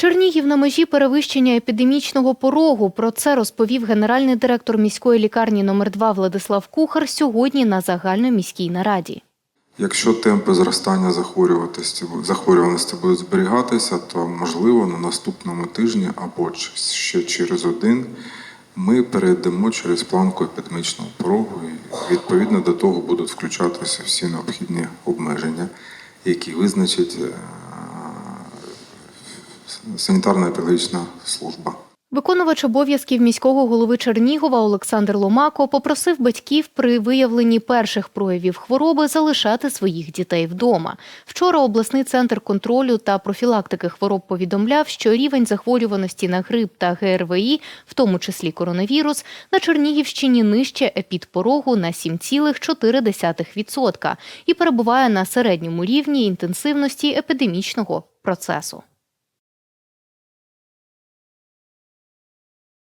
Чернігів на межі перевищення епідемічного порогу. Про це розповів генеральний директор міської лікарні номер 2 Владислав Кухар сьогодні на загальноміській нараді. Якщо темпи зростання захворюваності, захворюваності будуть зберігатися, то можливо на наступному тижні або ще через один ми перейдемо через планку епідемічного порогу, і відповідно до того будуть включатися всі необхідні обмеження, які визначить санітарно-епідемічна служба. Виконувач обов'язків міського голови Чернігова Олександр Ломако попросив батьків при виявленні перших проявів хвороби залишати своїх дітей вдома. Вчора обласний центр контролю та профілактики хвороб повідомляв, що рівень захворюваності на грип та ГРВІ, в тому числі коронавірус, на Чернігівщині нижче епідпорогу на 7,4% і перебуває на середньому рівні інтенсивності епідемічного процесу.